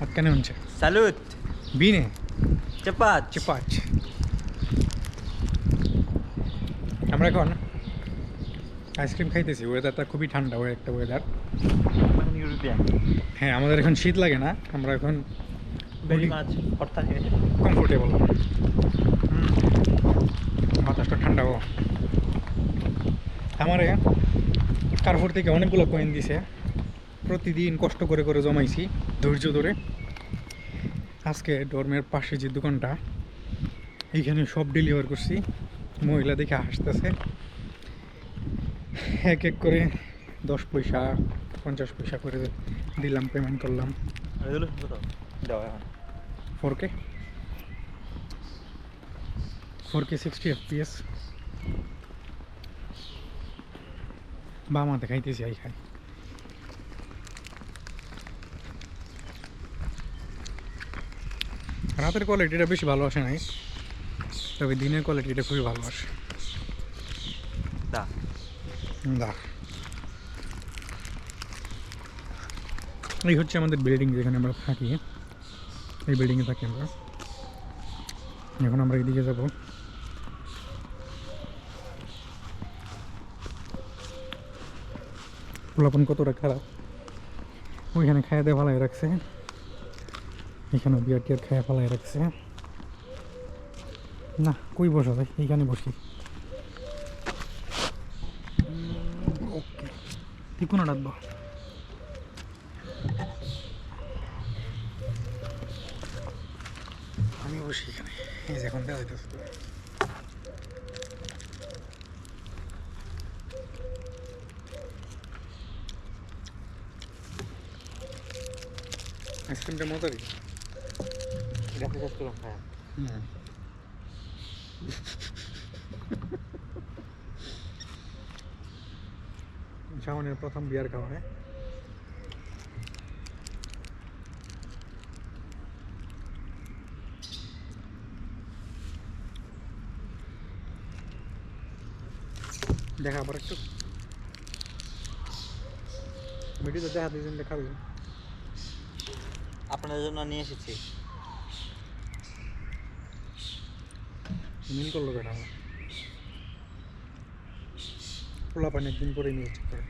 Salut! Bine, Ce faci? ce faci? আমরা এখন ice cream খাইতেছি ওয়েদারটা খুবই ঠান্ডা ওই একটা ওয়েদার. হ্যাঁ আমাদের এখন শীত লাগে না আমরা এখন কমফোর্টেবল বাতাসটা ঠান্ডা ও আমারে কারফোর থেকে অনেকগুলো কয়েন দিছে প্রতিদিন কষ্ট করে করে জমাইছি ধৈর্য ধরে। আজকে ডর্মের পাশে যে দোকানটা এইখানে সব ডেলিভার করছি। মহিলা দেখে হাসতেছে। এক এক করে দশ পয়সা পঞ্চাশ পয়সা করে দিলাম পেমেন্ট করলাম। Four K four K sixty FPS বামা দেখাইতেছি আই খাই। রাতের কোয়ালিটিটা বেশি ভালো আসে নাই তবে দিনের কোয়ালিটিটা খুবই ভালো আসে। দা। দা। এই হচ্ছে আমাদের বিল্ডিং যেখানে আমরা থাকি। এই বিল্ডিংয়ে থাকি আমরা। এখন আমরা এদিকে যাব। পোলাপন কতটা খারাপ? ওইখানে খাইয়া দিয়ে ফালাই রাখছে এখানে বিয়ার টিয়ার খাইয়া ফালাই রাখছে না, কই বসা যায় এইখানে বসি। ওকে। কোনো ডাকবো? আমি বসি এখানে। এই যে এখন দেওয়া যাইতেছে আইসক্রিমটা মজারই। এটা করলাম হ্যাঁ হুম শাওনের প্রথম বিয়ার খাওয়া হ্যাঁ দেখা আবার একটু ভিডিওতে দেখা দিয়েছেন দেখা দিয়েছেন আপনাদের জন্য নিয়ে এসেছি মিল করল কেন আমার পোলা পানি একদিন পরে নিয়ে ঠিক করে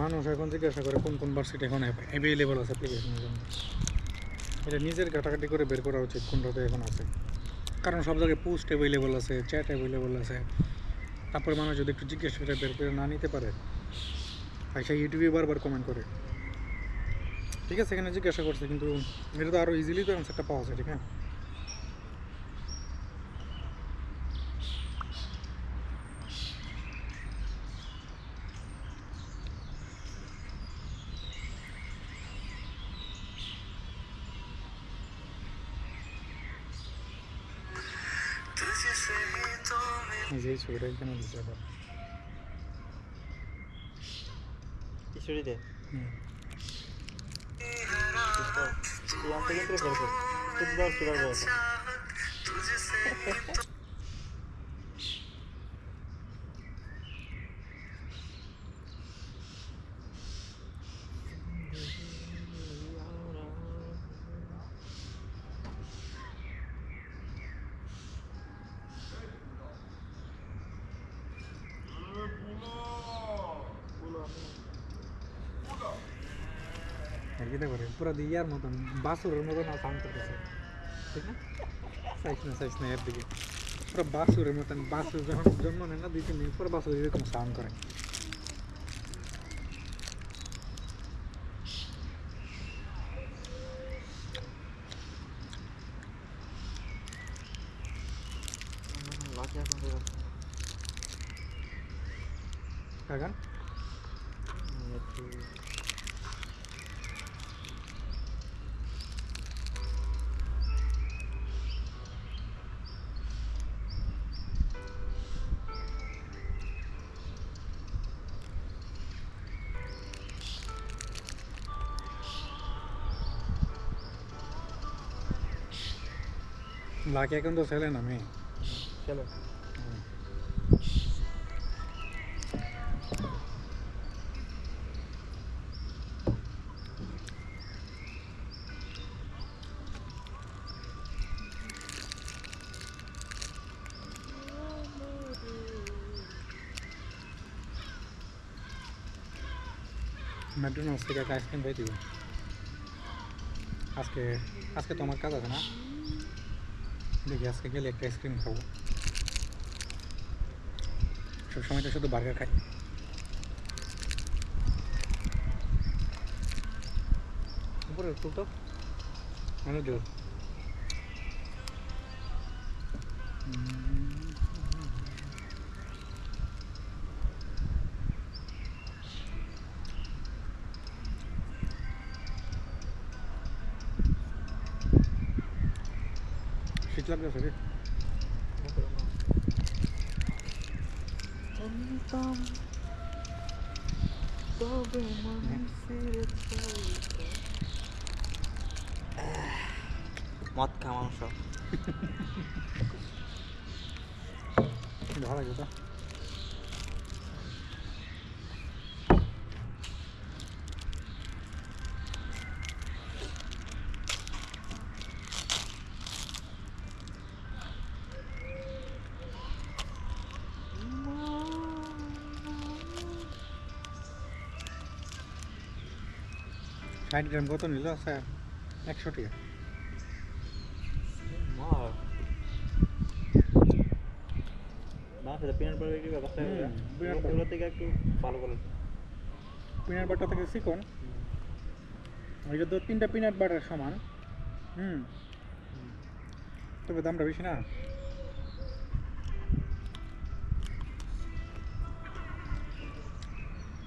মানুষ এখন জিজ্ঞাসা করে কোন কোন ভার্সিটি এখন অ্যাভেলেবল আছে অ্যাপ্লিকেশনের জন্য। এটা নিজের ঘাটাঘাটি করে বের করা উচিত কোনটাতে এখন আছে। কারণ সব জায়গায় পোস্ট অ্যাভেলেবল আছে চ্যাট অ্যাভেলেবল আছে। তারপরে মানুষ যদি একটু জিজ্ঞেস করে বের করে না নিতে পারে আচ্ছা ইউটিউবে বারবার কমেন্ট করে। ঠিক আছে, এখানে জিজ্ঞাসা করছে, কিন্তু এটা তো আরও ইজিলি তো অ্যান্সারটা পাওয়া যায়, ঠিক আছে এই যে এই ছবিটা এখানে দিচ্ছে আবার কিশোরীতে হুম। তুই আমাকে কিন্তু ফেলব খুব দর কি পারব আর কি করে পুরো ইয়ার মতন বাসুরের মতন সাউন্ড করতেছে ঠিক না সাইজ না সাইজ না এর দিকে পুরো বাসুরের মতন বাসুর যখন জন্ম নেয় না দুই তিন দিন পর বাসুর এরকম সাউন্ড করে লাকি এখন তো ছেলে না মেয়ে চলো ম্যাকডোনাল্ডস থেকে একটা আইসক্রিম পাই দিব আজকে আজকে তো আমার কাজ আছে না দেখি আজকে গেলে একটা আইসক্রিম খাব। সবসময় তো শুধু বার্গার খাই। উপরে টুকটক অনেক জোর শীত লাগতেছে রে। মদ খা মাংস। ভালো লাগে ষাট গ্রাম কত নিল স্যার একশো টাকা পিনাট বাটার থেকে পিনাট বাটার থেকে চিকন। ওইটা তো তিনটা পিনাট বাটার সমান। হুম। তবে দামটা বেশি না।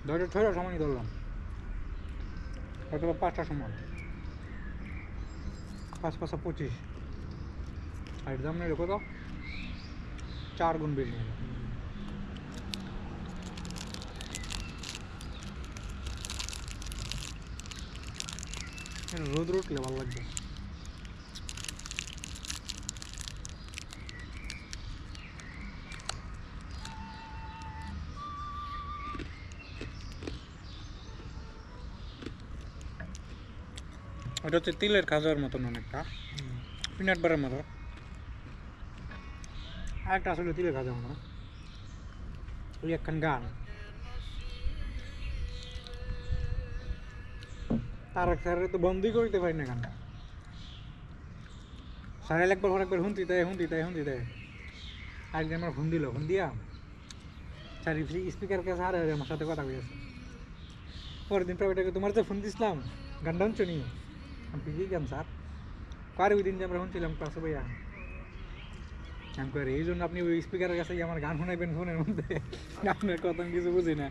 ধরো সমানই ধরলাম। অথবা পাঁচটা সমান পাঁচ পাঁচটা পঁচিশ আর এর দাম নিল কত চার গুণ বেশি নিল রোদ উঠলে ভালো লাগবে ওটা হচ্ছে তিলের খাজার মতন অনেকটা। পিনাট বাটার মতো। আর একটা আসলে তিলের খাজার মতো। ওই একখান গান। তার স্যারের তো বন্ধই করতে পারি না গানটা। স্যারের একবার পর একবার হুন্তি দেয় হুন্তি দেয় হুন্তি দেয়। আজকে আমার ফোন দিল ফোন দিয়া স্যার স্পিকার কাছে আর আমার সাথে কথা কইয়াছে পরের দিন প্রাইভেটে তোমার যে ফোন দিছিলাম, গানটা শুনছো নি আমি কি গান স্যার কার ওই দিন যে আমরা শুনছিলাম ক্লাসে ভাইয়া আমি কই এই জন্য আপনি ওই স্পিকারের কাছে আমার গান শোনাইবেন ফোনের মধ্যে আপনার কথা আমি কিছু বুঝি না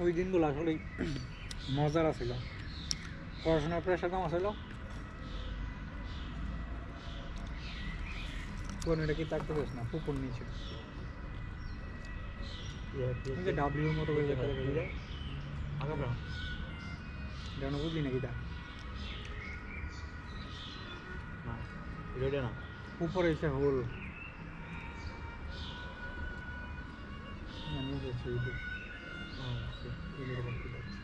ওই দিনগুলো আসলে মজার আছিল পড়াশোনার প্রেশার কম আছিল কোন এটা কি তাকতে পারিস না পুকুর নিচে ওই যে ডাব্লিউর মতো করে দেখা যায় আগে বলো যেন বুঝলি নাকি তা না রেডি না উপরে এসে হোল আমি গেছি ওই যে ইলের বাতি লাগছে।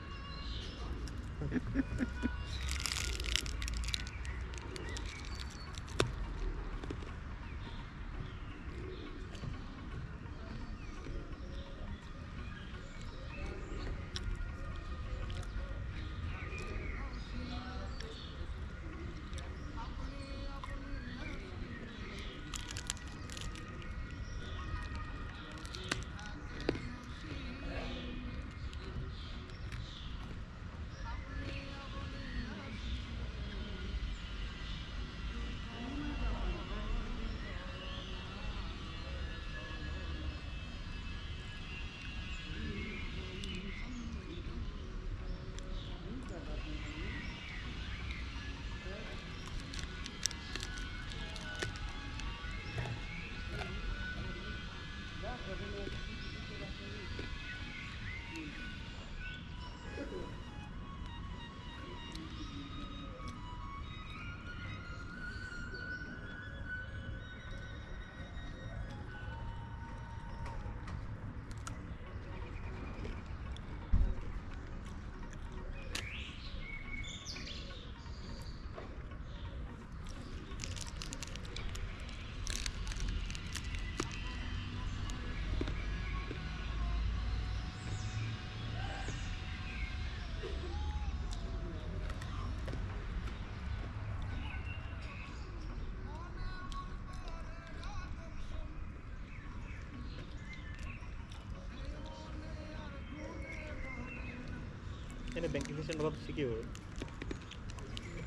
এখানে ব্যাংকিং সিস্টেমটা কত সিকিউর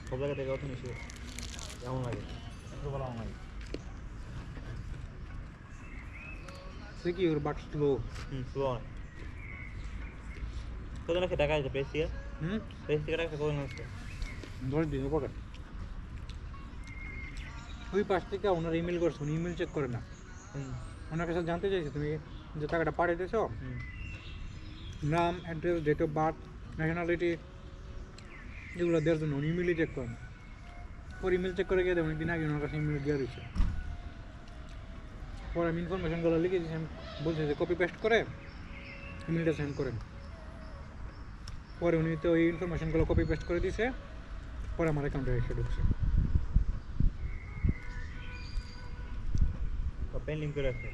সব জায়গা থেকে কত নিশ্চয় কেমন লাগে? একটু বলা হয় secure but slow hmm slow অনেক কতজন আছে টাকা আছে থেকে হুম? থেকে টাকা কতজন আছে? দশ দিন উপকার ওই পাশ থেকে ওনার ইমেল করছ উনি ইমেল চেক করে না। হুম। ওনার কাছে জানতে চাইছে তুমি যে টাকাটা পাঠাইতেছো হুম। নাম address date of birth nationality এগুলো দেওয়ার জন্য উনি ইমেলই চেক করেন। পরে ইমেল চেক করে গিয়ে দেবেন দিন আগে ওনার কাছে ইমেল দেওয়া দিচ্ছে পরে আমি ইনফরমেশনগুলো লিখে দিয়েছি বলছি যে কপি পেস্ট করে ইমেলটা সেন্ড করেন। পরে উনি তো ওই ইনফরমেশনগুলো কপি পেস্ট করে দিয়েছে পরে আমার অ্যাকাউন্টে এসে ঢুকছে। পেন্ডিং করে রাখছে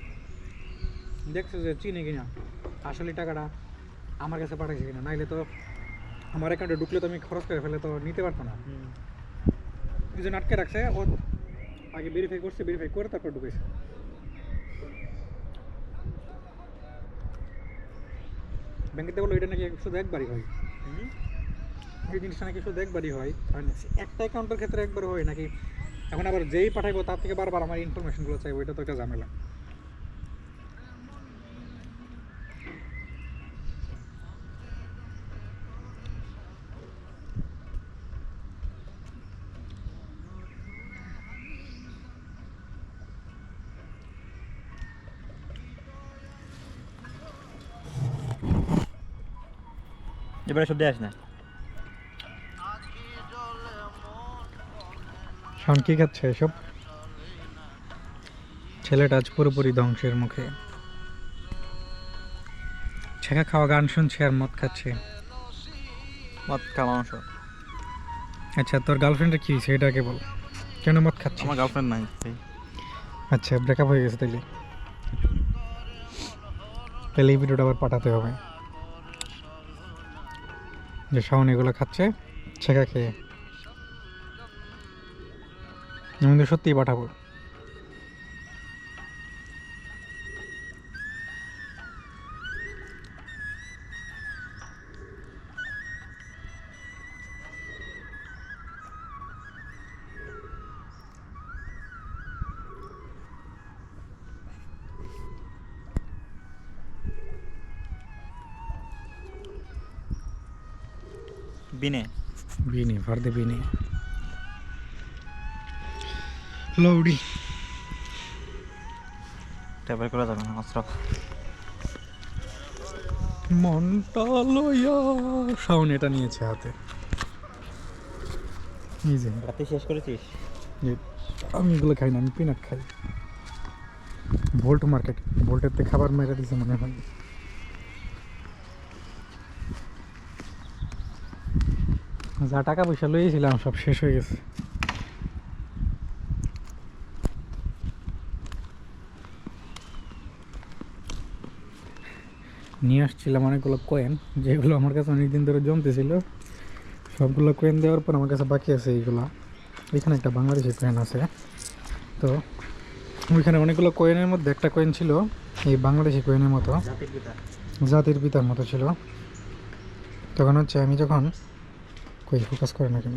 দেখছে যে চিনি কিনা। আসলে টাকাটা আমার কাছে পাঠাইছে কিনা নাইলে তো আমার অ্যাকাউন্টে ঢুকলে তো আমি খরচ করে ফেলে তো নিতে পারতো না। এই আটকে রাখছে ও আগে ভেরিফাই করছে ভেরিফাই করে তারপর ঢুকেছে। ব্যাংকেতে বলো এটা নাকি শুধু একবারই হয়। এই জিনিসটা নাকি শুধু একবারই হয়। হয় না একটা অ্যাকাউন্টের ক্ষেত্রে একবার হয় নাকি? এখন আবার যেই পাঠাইবো তার থেকে বারবার আমার ইনফরমেশনগুলো চাইব এটা তো একটা ঝামেলা। এবারে সব দেয়াস না। শান কি খাচ্ছে এসব? ছেলেটা আজ পুরোপুরি ধ্বংসের মুখে। ছেঁকা খাওয়া গান শুনছে আর মদ খাচ্ছে। মদ খা মাংস। আচ্ছা তোর গার্লফ্রেন্ডের কি হয়েছে? এটাকে বল। কেন মদ খাচ্ছে আমার গার্লফ্রেন্ড নাই আচ্ছা ব্রেকআপ হয়ে গেছে তাইলে। তাহলে এই ভিডিওটা আবার পাঠাতে হবে। যে শাওন এগুলো খাচ্ছে ছেঁকা খেয়ে। আমি তো সত্যিই পাঠাবো। বিনে? Bini, foarte bine. লৌড়ি ট্যাবলেট করা যাবে না মনটা লইয়া শাওন এটা নিয়েছে হাতে। নিজে রাতে শেষ করেছিস? আমি এগুলো খাই না আমি পিনাট খাই। ভোল্ট মার্কেট ভোল্টের খাবার মেরে দিছে মনে হয়। যা টাকা পয়সা লইয়েছিলাম সব শেষ হয়ে গেছে। নিয়ে আসছিলাম অনেকগুলো কয়েন যেগুলো আমার কাছে অনেকদিন ধরে জমতেছিল সবগুলো কয়েন দেওয়ার পর আমার কাছে বাকি আছে এইগুলো। এখানে একটা বাংলাদেশি কয়েন আছে। তো, ওইখানে অনেকগুলো কয়েনের মধ্যে একটা কয়েন ছিল, এই বাংলাদেশি কয়েনের মতো। জাতির পিতার মতো ছিল। তখন হচ্ছে আমি যখন কই ফোকাস করে না কেন?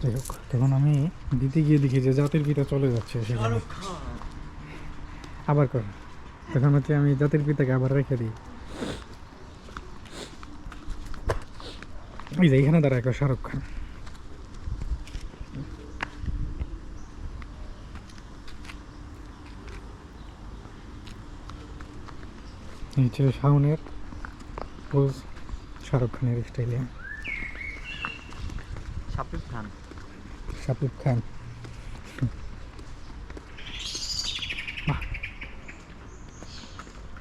যাই হোক তখন আমি দিতে গিয়ে দেখি যে জাতির পিতা চলে যাচ্ছে সেখানে। আবার কর। তখন হচ্ছে আমি জাতির পিতাকে আবার রেখে দিই। এই যে এখানে দাঁড়া একটা শাহরুখ খান। নিচে শাওনের পোজ। শাহরুখ খানের স্টাইলে সাপিব খান। শাকিব খান।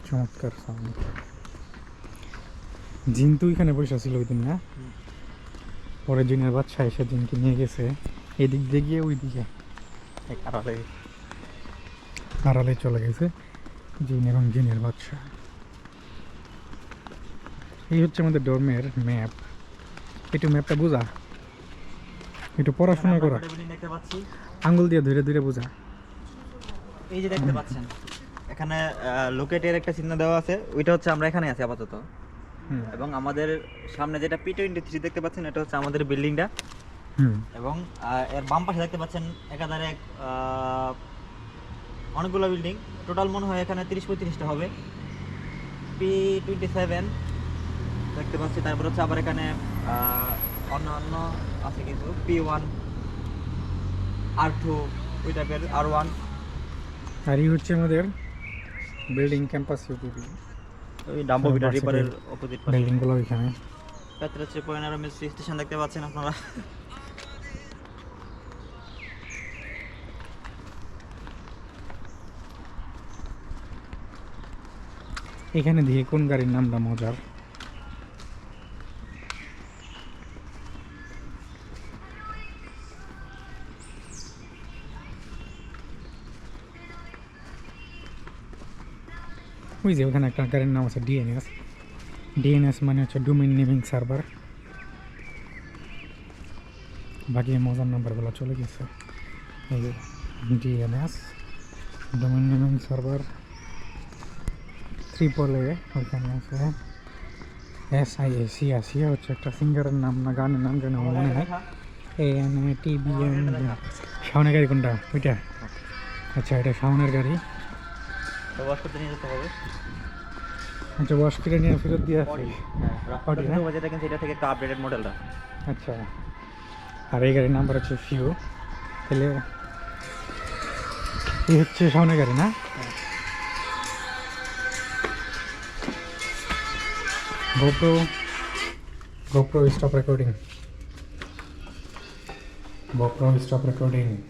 চমৎকার সাউন্ড জিন তো ওইখানে বসে ছিল ওই দিন না। পরে জিনের বাচ্চা এসে জিনকে নিয়ে গেছে। এদিক দিয়ে গিয়ে ওই দিকে আড়ালে। আড়ালে চলে গেছে জিন এবং জিনের বাচ্চা এই হচ্ছে আমাদের ডর্মের ম্যাপ একটু ম্যাপটা বোঝা। একটু পড়াশোনা করা। দেখতে পাচ্ছি। আঙ্গুল দিয়ে ধীরে ধীরে বোঝা। এই যে দেখতে পাচ্ছেন এখানে লোকেটের একটা চিহ্ন দেওয়া আছে। ওইটা হচ্ছে আমরা এখানে আছি আপাতত। এবং আমাদের সামনে যেটা পি টোয়েন্টি থ্রি দেখতে পাচ্ছেন এটা হচ্ছে আমাদের বিল্ডিংটা। হুম। এবং এর বাম পাশে দেখতে পাচ্ছেন একাধারে অনেকগুলো বিল্ডিং। টোটাল মনে হয় এখানে তিরিশ পঁয়ত্রিশটা হবে। পি টোয়েন্টি সেভেন দেখতে পাচ্ছি। তারপর হচ্ছে আবার এখানে অন্যান্য আছে কিছু পি ওয়ান আর টু ওই টাইপের আর ওয়ান আর এই হচ্ছে আমাদের বিল্ডিং ক্যাম্পাস ইউটিপি ওই ডাম্বো বিটা রিপারের অপোজিট পাশে। বিল্ডিংগুলো ওইখানে। পেত্রাচ্ছে পয়নারা মিল স্টেশন দেখতে পাচ্ছেন আপনারা। এখানে দিয়ে কোন গাড়ির নামটা মজার? ওই যে ওখানে একটা গাড়ির নাম আছে ডিএনএস ডিএনএস মানে হচ্ছে ডোমেন নেমিং সার্ভার বাকি মজার নাম্বারগুলো চলে গেছে এই যে ডিএনএস ডোমেন নেমিং সার্ভার ত্রিপলে ওইখানে আছে এস আই এ সি আসিয়া হচ্ছে একটা সিঙ্গারের নাম না গানের নাম যেন আমার মনে হয় A N A T B N শাওনের গাড়ি কোনটা ওইটা আচ্ছা এটা শাওনের গাড়ি তো ওয়াশ করতে নিয়ে যেতে হবে? আচ্ছা ওয়াশ করে নিয়ে ফেরত দিয়ে আসি। হ্যাঁ Audi না? রাস্তাটা যেটা কিন্তু এটা থেকে একটা আপডেটেড মডেলটা আচ্ছা। আর এই গাড়ির নাম্বার হচ্ছে ফিউ তাহলে এই হচ্ছে শাওনের গাড়ি না? GoPro GoPro stop recording GoPro stop recording